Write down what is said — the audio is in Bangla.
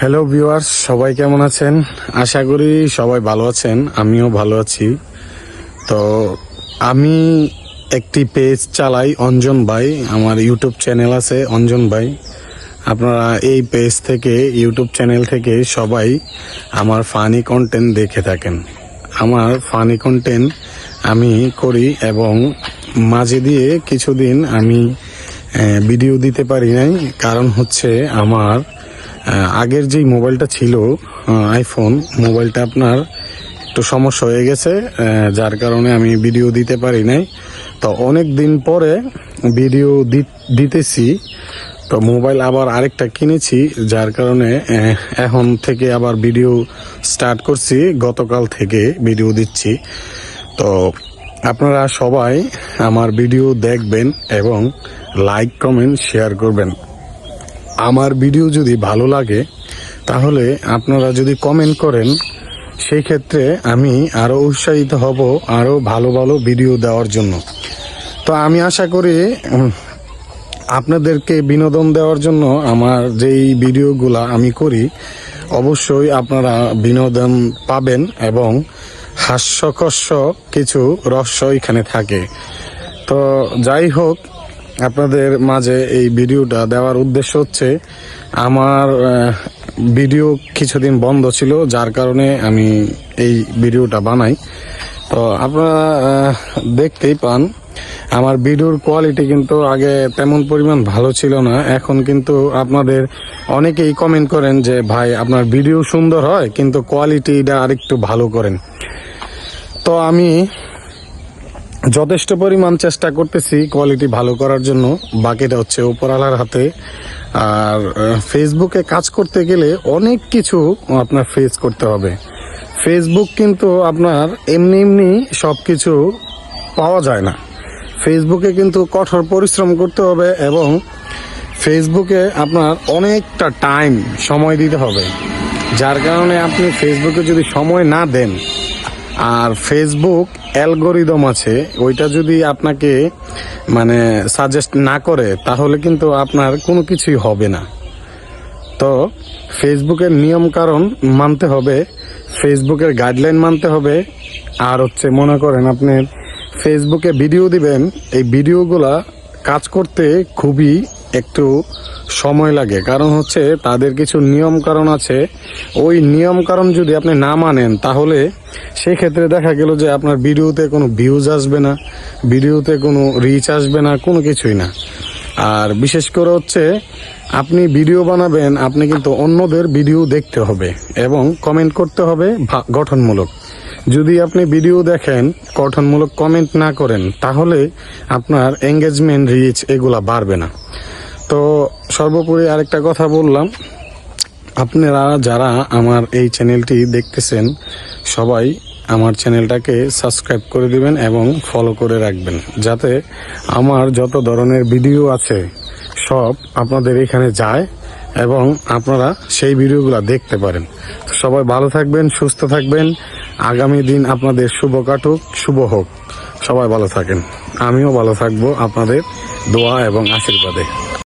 হ্যালো ভিউয়ার্স সবাই কেমন আছেন? আশা করি সবাই ভালো আছেন। আমিও ভালো আছি। তো আমি একটি পেজ চালাই, অঞ্জন ভাই। আমার ইউটিউব চ্যানেল আছে, অঞ্জন ভাই। আপনারা এই পেজ থেকে ইউটিউব চ্যানেল থেকে সবাই আমার ফানি কন্টেন্ট দেখে থাকেন। আমার ফানি কন্টেন্ট আমি করি এবং মাঝে দিয়ে কিছুদিন আমি ভিডিও দিতে পারি নাই। কারণ হচ্ছে আমার আগের যেই মোবাইলটা ছিল আইফোন মোবাইলটা আপনার একটু সমস্যা হয়ে গেছে যার কারণে আমি ভিডিও দিতে পারি নাই। তো অনেক দিন পরে ভিডিও দিতেছি, তো মোবাইল আবার আরেকটা কিনেছি, যার কারণে এখন থেকে আবার ভিডিও স্টার্ট করছি, গতকাল থেকে ভিডিও দিচ্ছি। তো আপনারা সবাই আমার ভিডিও দেখবেন এবং লাইক কমেন্ট শেয়ার করবেন। আমার ভিডিও যদি ভালো লাগে, তাহলে আপনারা যদি কমেন্ট করেন, সেই ক্ষেত্রে আমি আরও উৎসাহিত হব আরও ভালো ভালো ভিডিও দেওয়ার জন্য। তো আমি আশা করি আপনাদেরকে বিনোদন দেওয়ার জন্য আমার যেই ভিডিওগুলা আমি করি, অবশ্যই আপনারা বিনোদন পাবেন এবং হাস্যকস্য কিছু রহস্য এখানে থাকে। তো যাই হোক আপনাদের মাঝে এই ভিডিওটা দেওয়ার উদ্দেশ্য হচ্ছে, আমার ভিডিও কিছুদিন বন্ধ ছিল, যার কারণে আমি এই ভিডিওটা বানাই। তো আপনারা দেখতেই পান, আমার ভিডিওর কোয়ালিটি কিন্তু আগে তেমন পরিমাণ ভালো ছিল না। এখন কিন্তু আপনাদের অনেকেই কমেন্ট করেন যে, ভাই, আপনার ভিডিও সুন্দর হয়, কিন্তু কোয়ালিটিটা আরেকটু ভালো করেন। তো আমি যথেষ্ট পরিমাণ চেষ্টা করতেছি কোয়ালিটি ভালো করার জন্য। বাকিটা হচ্ছে উপরালার হাতে। আর ফেসবুকে কাজ করতে গেলে অনেক কিছু আপনার ফেস করতে হবে। ফেসবুক কিন্তু আপনার এমনি এমনি সব কিছু পাওয়া যায় না। ফেসবুকে কিন্তু কঠোর পরিশ্রম করতে হবে এবং ফেসবুকে আপনার অনেকটা টাইম সময় দিতে হবে। যার কারণে আপনি ফেসবুকে যদি সময় না দেন আর ফেসবুক অ্যালগোরিদম আছে, ওইটা যদি আপনাকে মানে সাজেস্ট না করে, তাহলে কিন্তু আপনার কোনো কিছুই হবে না। তো ফেসবুকের নিয়ম কারণ মানতে হবে ফেসবুকের গাইডলাইন মানতে হবে, আর হচ্ছে মনে করেন আপনি ফেসবুকে ভিডিও দিবেন, এই ভিডিওগুলা কাজ করতে খুবই একটু সময় লাগে। কারণ হচ্ছে তাদের কিছু নিয়ম কারণ আছে। ওই নিয়ম কারণ যদি আপনি না মানেন, তাহলে সেই ক্ষেত্রে দেখা গেল যে আপনার ভিডিওতে কোনো ভিউজ আসবে না, ভিডিওতে কোনো রিচ আসবে না, কোনো কিছুই না। আর বিশেষ করে হচ্ছে আপনি ভিডিও বানাবেন, আপনি কিন্তু অন্যদের ভিডিও দেখতে হবে এবং কমেন্ট করতে হবে গঠনমূলক। যদি আপনি ভিডিও দেখেন, গঠনমূলক কমেন্ট না করেন, তাহলে আপনার এঙ্গেজমেন্ট রিচ এগুলা বাড়বে না। তো সর্বোপরি আরেকটা কথা বললাম। আপনারা যারা আমার এই চ্যানেলটি দেখতেছেন, সবাই আমার চ্যানেলটাকে সাবস্ক্রাইব করে দিবেন এবং ফলো করে রাখবেন। যাতে আমার যত ধরনের ভিডিও আছে, সব আপনাদের এখানে যায় এবং আপনারা সেই ভিডিওগুলো দেখতে পারেন। সবাই ভালো থাকবেন, সুস্থ থাকবেন। আগামী দিন আপনাদের শুভ কাটুক, শুভ হোক। সবাই ভালো থাকেন। আমিও ভালো থাকব আপনাদের দোয়া এবং আশীর্বাদে।